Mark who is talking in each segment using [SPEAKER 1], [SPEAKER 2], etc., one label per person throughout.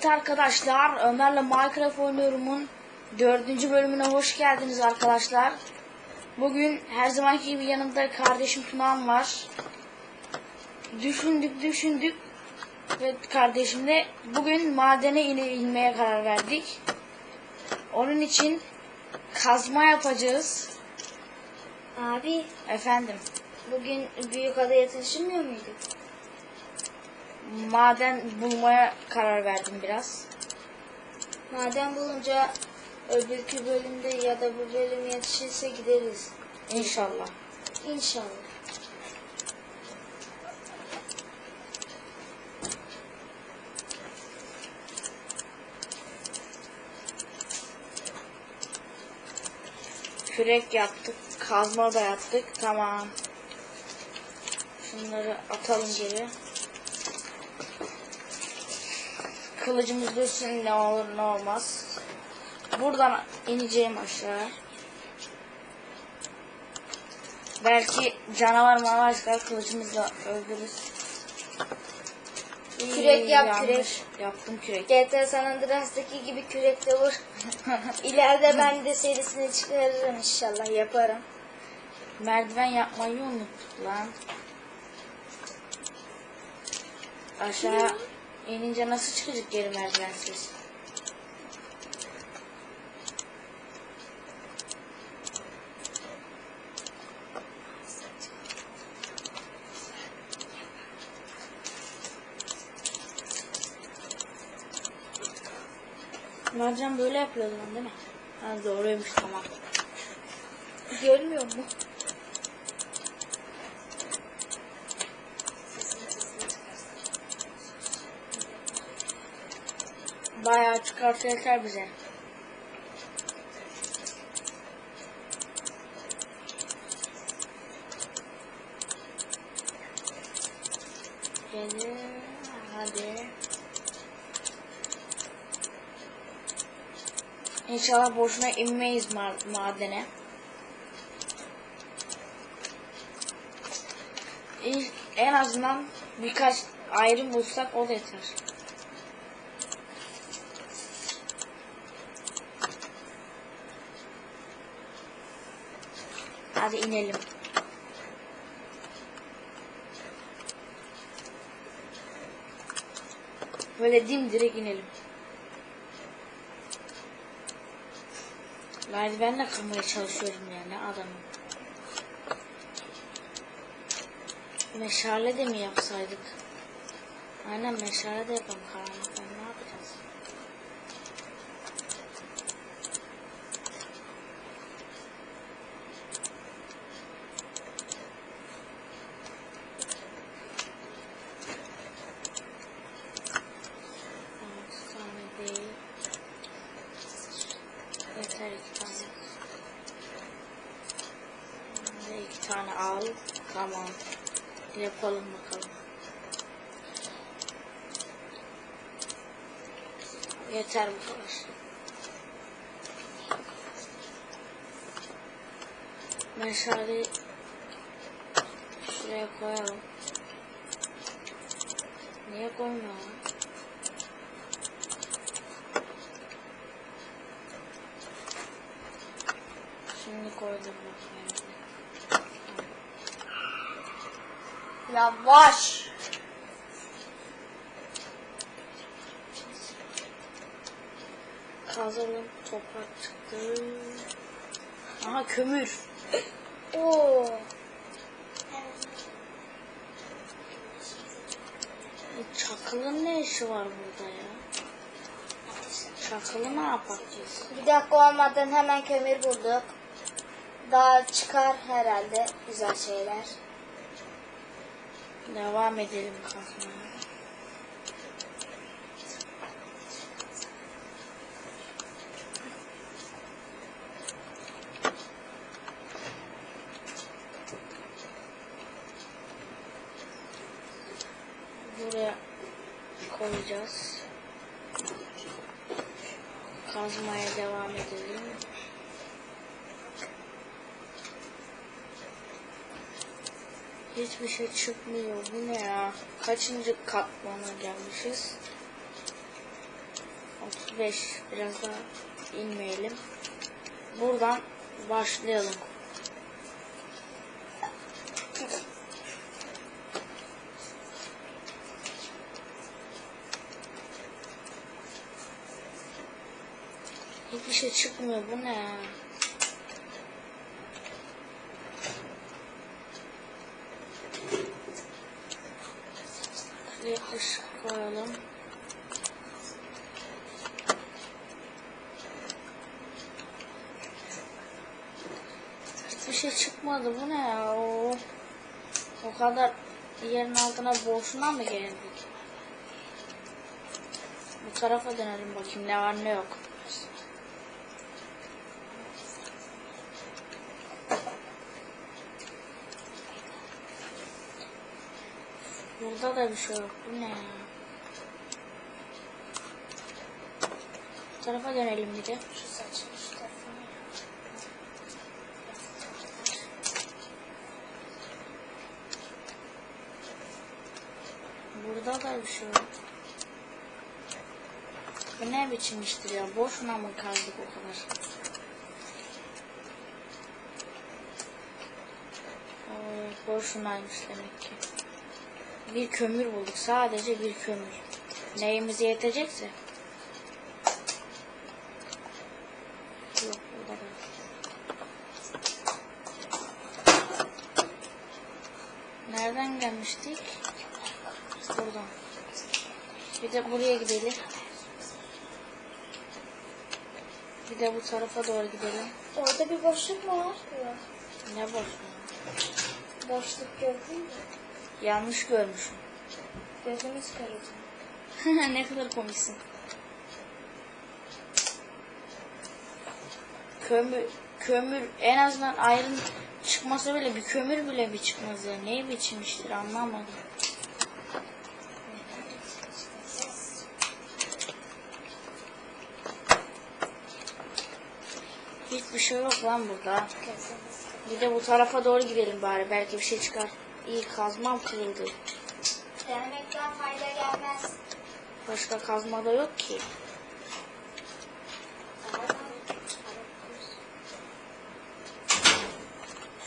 [SPEAKER 1] Evet arkadaşlar Ömer'le Minecraft oynuyorumun dördüncü bölümüne hoş geldiniz arkadaşlar. Bugün her zamanki gibi yanımda kardeşim Tunağan var. Düşündük düşündük ve kardeşimle bugün madene inmeye karar verdik. Onun için kazma yapacağız.
[SPEAKER 2] Abi
[SPEAKER 1] Efendim
[SPEAKER 2] bugün büyük adaya taşınmıyor muyduk?
[SPEAKER 1] Maden bulmaya karar verdim biraz.
[SPEAKER 2] Maden bulunca öbürkü bölümde ya da bu bölüm yetişirse gideriz.
[SPEAKER 1] İnşallah.
[SPEAKER 2] İnşallah.
[SPEAKER 1] Kürek yaptık, kazma da yaptık. Tamam. Şunları atalım geri. Kılıcımız dursun ne olur ne olmaz. Buradan ineceğim aşağı. Belki canavar manavar çıkar kılıcımızla öldürürüz.
[SPEAKER 2] Kürek yap,
[SPEAKER 1] yanlış.
[SPEAKER 2] kürek.
[SPEAKER 1] Yaptım kürek.
[SPEAKER 2] GTA San Andreas'taki gibi kürekle vur. İleride ben de serisini çıkarırım inşallah yaparım.
[SPEAKER 1] Merdiven yapmayı unuttuk lan. Aşağı inince nasıl çıkacak geri merdivensiz? Mercan böyle yapıyordu değil mi? Ha doğruymuş tamam.
[SPEAKER 2] Görmüyor mu?
[SPEAKER 1] Bayağı çıkarsa yeter bize. Hadi, hadi. İnşallah boşuna inmeyiz ma- madene. En azından birkaç ayrım bulsak o da yeter. Hadi inelim. Böyle dimdirek inelim. Merdivenle kırmaya çalışıyorum yani adamı. Meşale de mi yapsaydık? Aynen meşale de yapalım karanlıkta ne yapacağız? Altı tane değil. Yeter iki tane. Ve iki tane al. Tamam. Yapalım bakalım. Yeter bu kadar. Meşale şuraya koyalım. Niye koymuyor lan? Şimdi koydum bakayım.
[SPEAKER 2] Yavaş.
[SPEAKER 1] Kazalım toprak çıktı. Aha kömür.
[SPEAKER 2] Oo.
[SPEAKER 1] E, Çakılın ne işi var burada ya? Çakılı ne yapacağız?
[SPEAKER 2] Bir dakika olmadan hemen kömür bulduk. Daha çıkar herhalde güzel şeyler.
[SPEAKER 1] Devam edelim kazmaya. Buraya koyacağız. Kazmaya devam edelim. Hiçbir şey çıkmıyor. Bu ne ya? Kaçıncı katmana gelmişiz? 5 biraz daha inmeyelim. Buradan başlayalım. Hiçbir şey çıkmıyor. Bu ne ya? Bir ışık koyalım. Hiçbir şey çıkmadı. Bu ne ya? O, o kadar yerin altına boşuna mı geldik? Bu tarafa dönelim bakayım ne var ne yok. Burada da bir şey yok. Bu ne ya? Bu tarafa dönelim bir de.
[SPEAKER 2] Şu saçını şu tarafına.
[SPEAKER 1] Burada da bir şey yok. Bu ne biçim iştir ya? Boşuna mı kaldık o kadar? Ay, boşunaymış demek ki. Bir kömür bulduk. Sadece bir kömür. Neyimize yetecekse. Yok burada da. Nereden gelmiştik? Buradan. Buraya gidelim. Bir de bu tarafa doğru gidelim.
[SPEAKER 2] Orada bir boşluk mu var?
[SPEAKER 1] Ne boş
[SPEAKER 2] Boşluk gördün mü?
[SPEAKER 1] Yanlış görmüşüm.
[SPEAKER 2] Gözümüz kırıldı.
[SPEAKER 1] ne kadar komiksin. Kömür, kömür en azından ayrım çıkmasa bile bir kömür bile bir çıkmaz ya. Ne biçim iştir anlamadım. Hiçbir şey yok lan burada. Bir de bu tarafa doğru gidelim bari. Belki bir şey çıkar. İyi kazmam kırıldı.
[SPEAKER 2] Denemekten fayda gelmez.
[SPEAKER 1] Başka kazma da yok ki.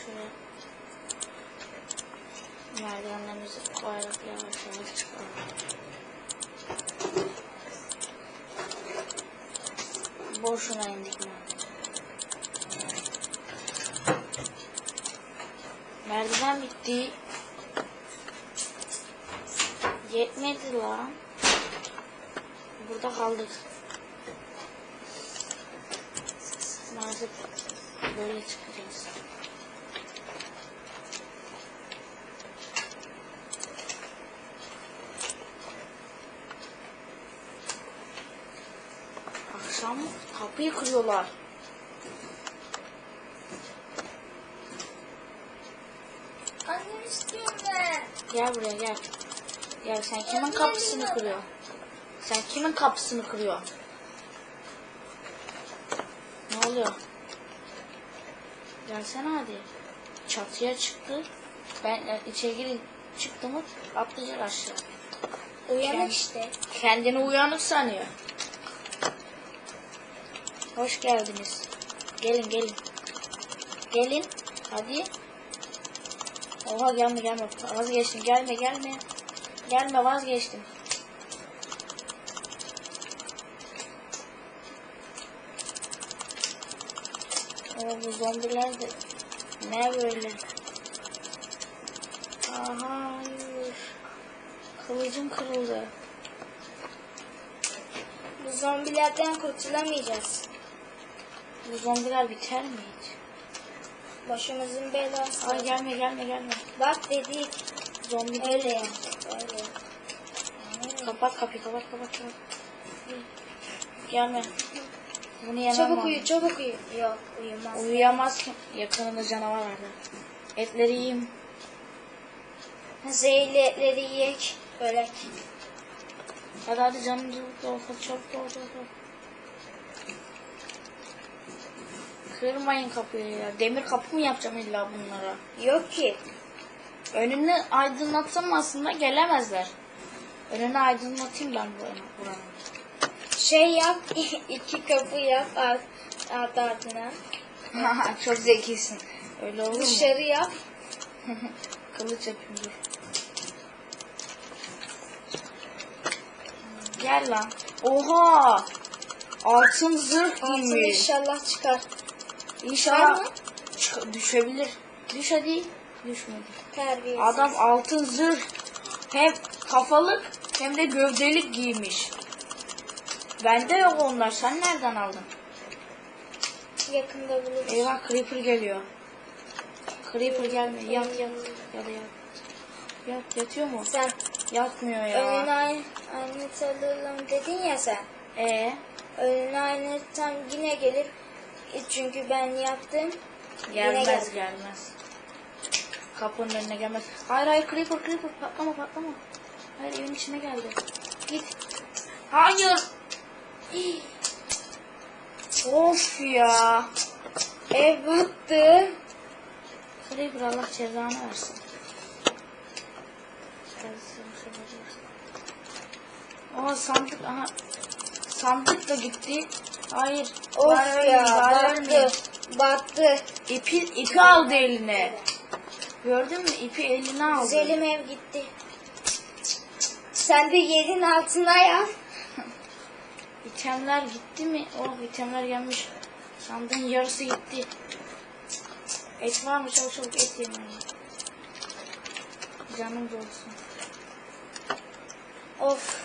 [SPEAKER 1] Şöyle merdivenlerimizi koyarak yavaş yavaş çıkalım. Boşuna indik mi? Merdiven bitti. Yetmedi lan. Burada kaldık. Maalesef böyle çıkacağız. Akşam kapıyı kırıyorlar.
[SPEAKER 2] Annem istiyorum ben.
[SPEAKER 1] Gel buraya gel. Gel sen kimin kapısını kırıyorsun? Sen kimin kapısını kırıyorsun? Oluyor? Gelsene hadi. Çatıya çıktı. Ben e, içeri girin çıktı mı atlayacak aşağı.
[SPEAKER 2] Uyanık
[SPEAKER 1] Kend-
[SPEAKER 2] işte.
[SPEAKER 1] Kendini uyanık sanıyor. Hoş geldiniz. Gelin gelin. Gelin. Hadi. Oha gelme gelme. Vazgeçtim. Gelme gelme. Gelme vazgeçtim. Oo, bu zombiler de ne böyle? Aha hayır. Kılıcım kırıldı.
[SPEAKER 2] Bu zombilerden kurtulamayacağız.
[SPEAKER 1] Bu zombiler biter mi hiç?
[SPEAKER 2] Başımızın belası.
[SPEAKER 1] Ay gelme gelme gelme.
[SPEAKER 2] Bak dedik.
[SPEAKER 1] Zombi
[SPEAKER 2] Öyle ya. Öyle.
[SPEAKER 1] Kapat kapıyı kapat kapat kapat. Gelme. Bunu yemem
[SPEAKER 2] Çabuk uyu, çabuk uyu. Yok, uyumaz.
[SPEAKER 1] Uyuyamaz ki. Yakınında canavar var. Etleri yiyeyim.
[SPEAKER 2] Zehirli etleri yiyek. Ölek.
[SPEAKER 1] Hadi hadi canım çabuk ol. Hadi çabuk ol. Çabuk ol. Kırmayın kapıyı ya. Demir kapı mı yapacağım illa bunlara?
[SPEAKER 2] Yok ki.
[SPEAKER 1] Önünü aydınlatsam aslında gelemezler. Önünü aydınlatayım ben buranın.
[SPEAKER 2] Şey yap, iki kapı yap art, art ardına.
[SPEAKER 1] Çok zekisin. Öyle olur mu?
[SPEAKER 2] Dışarı yap.
[SPEAKER 1] Kılıç yapayım dur. Gel lan. Oha! Altın zırh
[SPEAKER 2] Altın
[SPEAKER 1] giymiş.
[SPEAKER 2] inşallah çıkar.
[SPEAKER 1] İnşallah
[SPEAKER 2] Çıkar mı?
[SPEAKER 1] çık- düşebilir. Düş hadi. Düşmedi.
[SPEAKER 2] Terbiyesiz.
[SPEAKER 1] Adam altın zırh hem kafalık hem de gövdelik giymiş. Bende yok onlar. Sen nereden aldın?
[SPEAKER 2] yakında buluruz.
[SPEAKER 1] Eyvah Creeper geliyor. Creeper gelmiyor. Yat yat. Ya da yat. Yat yatıyor mu?
[SPEAKER 2] Sen
[SPEAKER 1] Yatmıyor
[SPEAKER 2] önüne
[SPEAKER 1] ya.
[SPEAKER 2] aynı, aynı çalalım dedin ya sen.
[SPEAKER 1] Ee,
[SPEAKER 2] Önüne aynı tam yine gelir. E, Çünkü ben yaptım.
[SPEAKER 1] gelmez
[SPEAKER 2] geldi.
[SPEAKER 1] gelmez. Kapının önüne gelmez. Hayır hayır Creeper Creeper patlama patlama. Hayır evin içine geldi. Git. Hayır. Of ya.
[SPEAKER 2] Ev battı.
[SPEAKER 1] Creeper Allah cezanı versin. Aa sandık aha. Sandık da gitti. Hayır.
[SPEAKER 2] Of
[SPEAKER 1] ölmeyin,
[SPEAKER 2] ya battı. Battı.
[SPEAKER 1] İpi, ipi aldı eline. Gördün mü? İpi eline aldı.
[SPEAKER 2] Selim ev gitti. Sen de yerin altına yap.
[SPEAKER 1] İtemler gitti mi? Oh itemler gelmiş. Sandığın yarısı gitti. Et var mı? Çabuk çabuk et yemeği. Canım dolsun.
[SPEAKER 2] Of.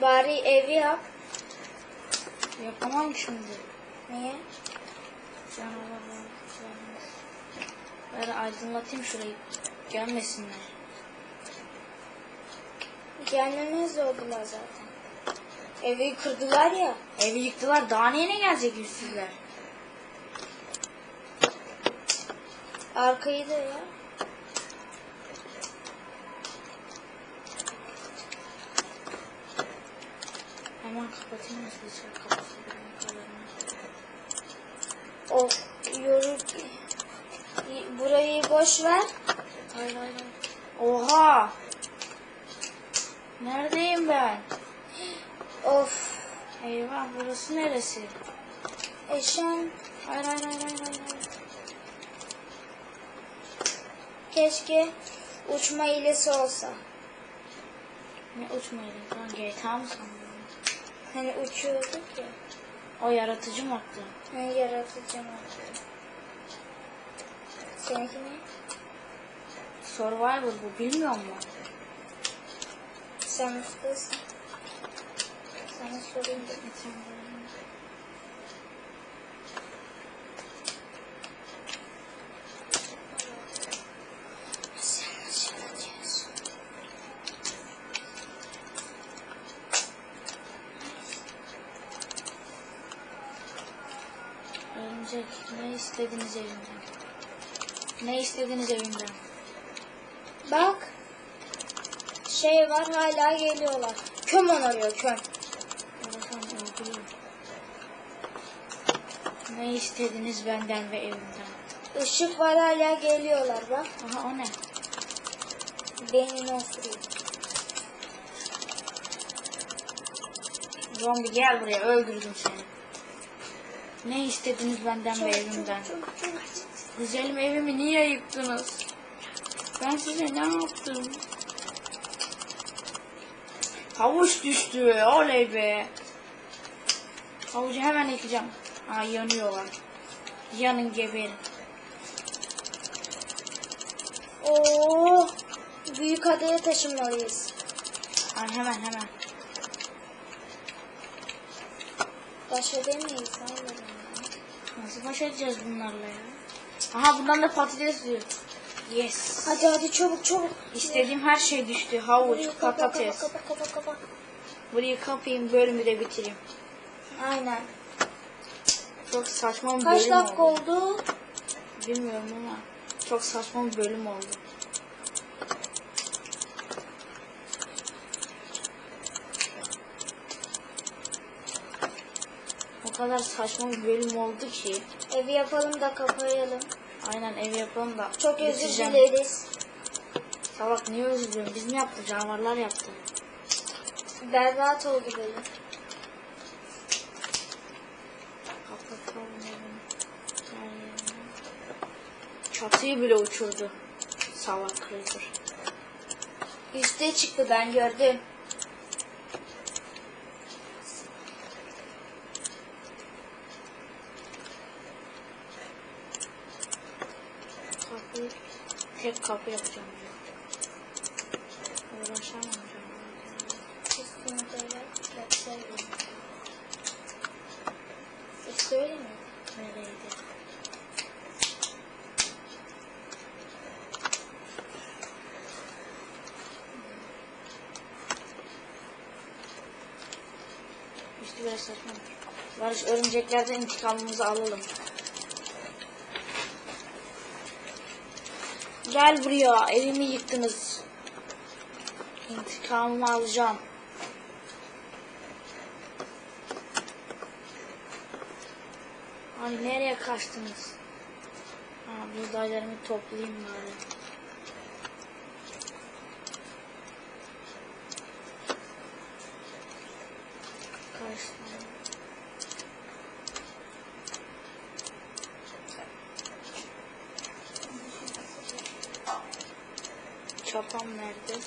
[SPEAKER 2] Bari evi yap.
[SPEAKER 1] Yapamam şimdi.
[SPEAKER 2] Niye?
[SPEAKER 1] Gelmez. Bari aydınlatayım şurayı. Gelmesinler.
[SPEAKER 2] Gelmemez oldular zaten. Evi kırdılar ya.
[SPEAKER 1] Evi yıktılar. Daha neyine gelecek yüzsüzler?
[SPEAKER 2] Arkayı da ya.
[SPEAKER 1] Hemen kapatayım hızlıca kapatayım.
[SPEAKER 2] Of yorucu. Burayı boş ver.
[SPEAKER 1] Hayır hayır. Oha! Neredeyim ben?
[SPEAKER 2] Of.
[SPEAKER 1] Eyvah burası neresi?
[SPEAKER 2] Eşen
[SPEAKER 1] Hayır hayır hayır hayır hayır.
[SPEAKER 2] keşke uçma hilesi olsa.
[SPEAKER 1] Ne uçmaydı? Lan GTA mı sandın?
[SPEAKER 2] Hani uçuyorduk ya.
[SPEAKER 1] O yaratıcı moddu.
[SPEAKER 2] Hani yaratıcı mı? Seninki ne?
[SPEAKER 1] Survivor bu bilmiyor mu?
[SPEAKER 2] Sen ustasın. Sana sorayım da. Nasıl yapacağız?
[SPEAKER 1] Örümcek ne istediniz evimden? Ne istediniz evimden?
[SPEAKER 2] Bak. Şey var hala geliyorlar. Köm arıyor köm.
[SPEAKER 1] Ne istediniz benden ve evimden?
[SPEAKER 2] Işık var hala geliyorlar bak.
[SPEAKER 1] Aha o ne?
[SPEAKER 2] Beynini osuruyor.
[SPEAKER 1] Zombi gel buraya öldürdüm seni. Ne istediniz benden ve evimden? Güzelim evimi niye yıktınız? Ben size ne yaptım? Havuç düştü. Oley be. Havucu hemen yıkacağım. Aa yanıyorlar. Yanın geberin.
[SPEAKER 2] Oo, büyük adaya taşınmalıyız.
[SPEAKER 1] Ay hemen hemen.
[SPEAKER 2] Baş edemeyiz.
[SPEAKER 1] Nasıl baş edeceğiz bunlarla ya? Aha bundan da patates diyor. Yes.
[SPEAKER 2] Hadi hadi çabuk çabuk.
[SPEAKER 1] İstediğim her şey düştü. Havuç,
[SPEAKER 2] Burayı kapa,
[SPEAKER 1] patates.
[SPEAKER 2] Kapa, kapa, kapa, kapa.
[SPEAKER 1] Burayı kapayım bölümü de bitireyim.
[SPEAKER 2] Aynen.
[SPEAKER 1] Çok saçma bir
[SPEAKER 2] Kaç
[SPEAKER 1] bölüm
[SPEAKER 2] dakika
[SPEAKER 1] oldu.
[SPEAKER 2] oldu?
[SPEAKER 1] Bilmiyorum ama çok saçma bir bölüm oldu. O kadar saçma bir bölüm oldu ki.
[SPEAKER 2] Evi yapalım da kapayalım.
[SPEAKER 1] Aynen ev yapalım da.
[SPEAKER 2] Çok özür
[SPEAKER 1] bitireceğim.
[SPEAKER 2] dileriz.
[SPEAKER 1] Salak niye özür diliyorum? Biz mi yaptık? Canavarlar yaptı.
[SPEAKER 2] berbat oldu böyle.
[SPEAKER 1] Çatıyı bile uçurdu. Salak Creeper.
[SPEAKER 2] Üste çıktı ben gördüm.
[SPEAKER 1] Kapıyı tek kapı yapacağım. Saçma. Barış örümceklerden intikamımızı alalım. Gel buraya. Evimi yıktınız. İntikamımı alacağım. Hani nereye kaçtınız? Ha, buğdaylarımı toplayayım bari. Çapam nerede?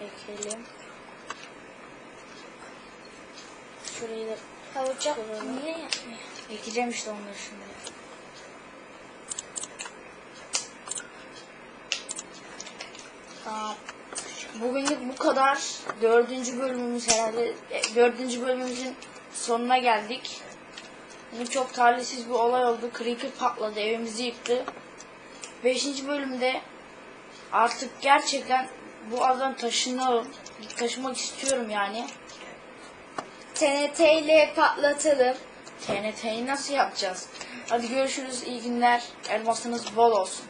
[SPEAKER 1] Ekelim. Şurayı da
[SPEAKER 2] Havuca
[SPEAKER 1] Koyalım.
[SPEAKER 2] niye yapmıyor?
[SPEAKER 1] ekeceğim işte onları şimdi. Tamam. Bugünlük bu kadar. Dördüncü bölümümüz herhalde. e, Dördüncü bölümümüzün sonuna geldik. Bugün çok talihsiz bir olay oldu. Creeper patladı. Evimizi yıktı. Beşinci bölümde artık gerçekten bu adam taşınalım. Taşımak istiyorum yani.
[SPEAKER 2] TNT ile patlatalım.
[SPEAKER 1] TNT'yi nasıl yapacağız? Hadi görüşürüz. İyi günler. Elmasınız bol olsun.